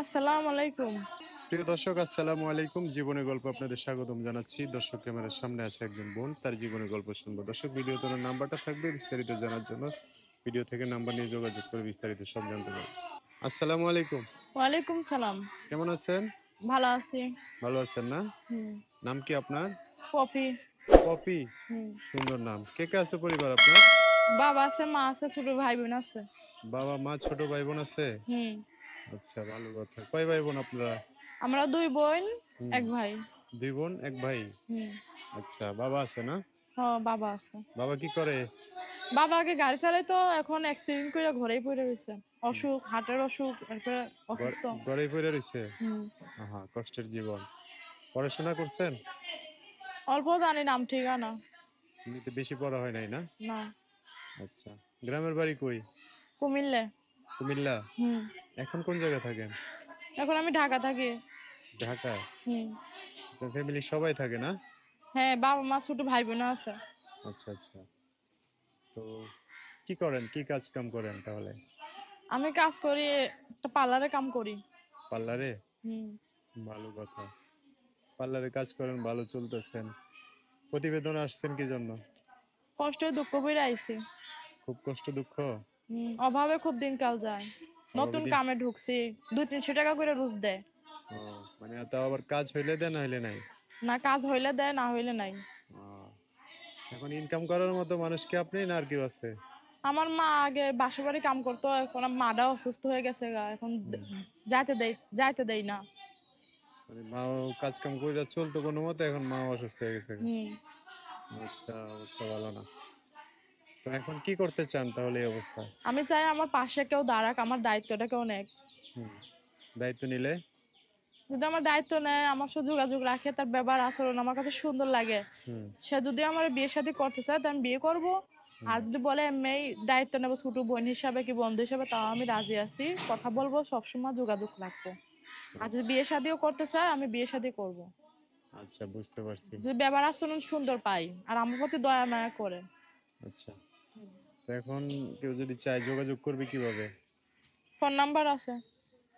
আসসালামু আলাইকুম। প্রিয় দর্শক আসসালামু আলাইকুম। জীবনের গল্প আপনাদের স্বাগতম জানাচ্ছি। দর্শক ক্যামেরার সামনে আছে একজন বোন তার জীবনের গল্প শুনব। দর্শক ভিডিও তোলার নাম্বারটা থাকবে বিস্তারিত জানার জন্য। ভিডিও থেকে নাম্বার নিয়ে যোগাযোগ করে বিস্তারিত সব জানতে পারবেন। আসসালামু আলাইকুম। ওয়ালাইকুম সালাম। কেমন আছেন? ভালো আছি। ভালো আছেন না? নাম কি আপনার? পপি। পপি। সুন্দর নাম। কে কে আছে পরিবার আপনার? বাবা আছে মা আছে ছোট ভাই বোন আছে। বাবা মা ছোট ভাই বোন আছে? হুম। আচ্ছা ভালো কথা। কয় ভাই বোন আপনারা? আমরা দুই বোন এক ভাই। দুই বোন এক ভাই? আচ্ছা বাবা আছে না? হ বাবা আছে। বাবা কি করে? বাবা আগে গাড়ি চালাই তো এখন অ্যাক্সিডেন্ট করে ঘরেই পড়ে রয়েছে। অসুখ হার্টের অসুখ এরপরে অসুস্থ। ঘরে পড়ে রয়েছে? আহা কষ্টের জীবন। পড়াশোনা করছেন? অল্প জানি নাম ঠিকানা। বেশি পড়া হয় নাই না? না। আচ্ছা গ্রামের বাড়ি কই? কুমিল্লে। কুমিল্লা? হুম। এখন কোন জায়গায় থাকেন? এখন আমি ঢাকা থাকি। ঢাকায় হুম। ফ্যামিলি সবাই থাকে না? হ্যাঁ বাবা মা ছোট ভাই বোন আছে। আচ্ছা আচ্ছা। তো কি করেন? কি কাজ কাম করেন তাহলে? আমি কাজ করি একটা পার্লারে কাম করি। পার্লারে? হুম। ভালো কথা। পার্লারে কাজ করেন ভালো চলতেছেন। প্রতিবেদন আসছেন কি জন্য? কষ্ট দুঃখ বইরে আইছি। খুব কষ্ট দুঃখ? অভাবে খুব দিনকাল যায়। নতুন কামে ঢুকছি দুই তিনশো টাকা করে রোজ দেয়। মানে আবার কাজ হইলে দেন না হইলে নাই? না কাজ হইলে দেয় না হইলে নাই। এখন ইনকাম করার মতো মানুষ কি আপনি না আর কেউ আছে? আমার মা আগে বাসা বাড়ি কাম করতো এখন মাটা অসুস্থ হয়ে গেছে গা এখন যাইতে দেই যাইতে দেই না। মানে মাও কাজ কাম করে চলতো কোনো মতে এখন মা অসুস্থ হয়ে গেছে আচ্ছা অবস্থা ভালো না। তো এখন কি করতে চান তাহলে এই অবস্থা আমি চাই আমার পাশে কেউ দাঁড়াক আমার দায়িত্বটা কেউ নেক। দায়িত্ব নিলে? যদি আমার দায়িত্ব নেয় আমার সাথে যোগাযোগ রাখে তার ব্যবহার আচরণ আমার কাছে সুন্দর লাগে। সে যদি আমার বিয়ে শাদী করতে চায় তো আমি বিয়ে করব। আর যদি বলে এমনি দায়িত্ব নেব ছোট বোন হিসাবে কি বন্ধু হিসাবে? তাও আমি রাজি আছি। কথা বলব সবসময় যোগাযোগ রাখব। আর যদি বিয়ে শাদিও করতে চায় আমি বিয়ে শাদি করব। আচ্ছা বুঝতে পারছি। যদি ব্যবহার আচরণ সুন্দর পাই আর আমার প্রতি দয়া মায়া করে। আচ্ছা। এখন কেউ যদি চায় যোগাযোগ করবে কীভাবে? ফোন নাম্বার আছে।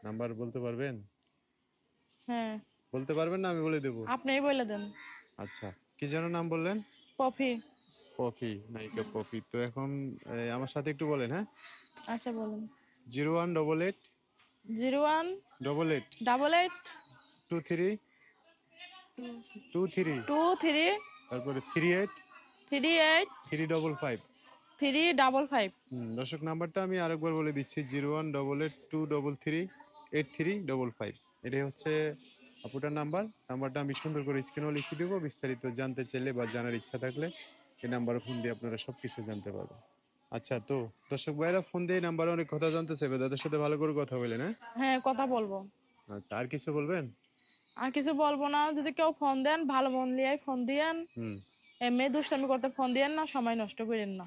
নাম্বার বলতে পারবেন? হ্যাঁ। বলতে পারবেন না আমি বলে দেবো। আপনিই বলে দেন। আচ্ছা কি যেন নাম বললেন? পফি। পপি নায়িকা পপি তো এখন আমার সাথে একটু বলেন হ্যাঁ? আচ্ছা বলেন। Zero one double eight. Zero one double eight. Double eight. Two three. Two three. Two three. তারপরে three eight. Three eight. Three double five. Three double five দর্শক নাম্বারটা আমি আরেকবার বলে দিচ্ছি zero one double eight two double three eight three double five এটাই হচ্ছে আপুটার number. নাম্বারটা আমি সুন্দর করে স্ক্রিনেও লিখে দেবো বিস্তারিত জানতে চাইলে বা জানার ইচ্ছা থাকলে এই নাম্বারে ফোন দিয়ে আপনারা সব কিছু জানতে পারবেন। আচ্ছা তো দর্শক ভাইরা ফোন দিয়ে নাম্বারে অনেক কথা জানতে চাইবে তাদের সাথে ভালো করে কথা বলেন হ্যাঁ? হ্যাঁ কথা বলব। আচ্ছা আর কিছু বলবেন? আর কিছু বলব না যদি কেউ ফোন দেন ভালো মন দিয়ে ফোন দিয়েন। হুম। এমনি দুষ্টামি করতে ফোন দিয়েন না সময় নষ্ট করেন না।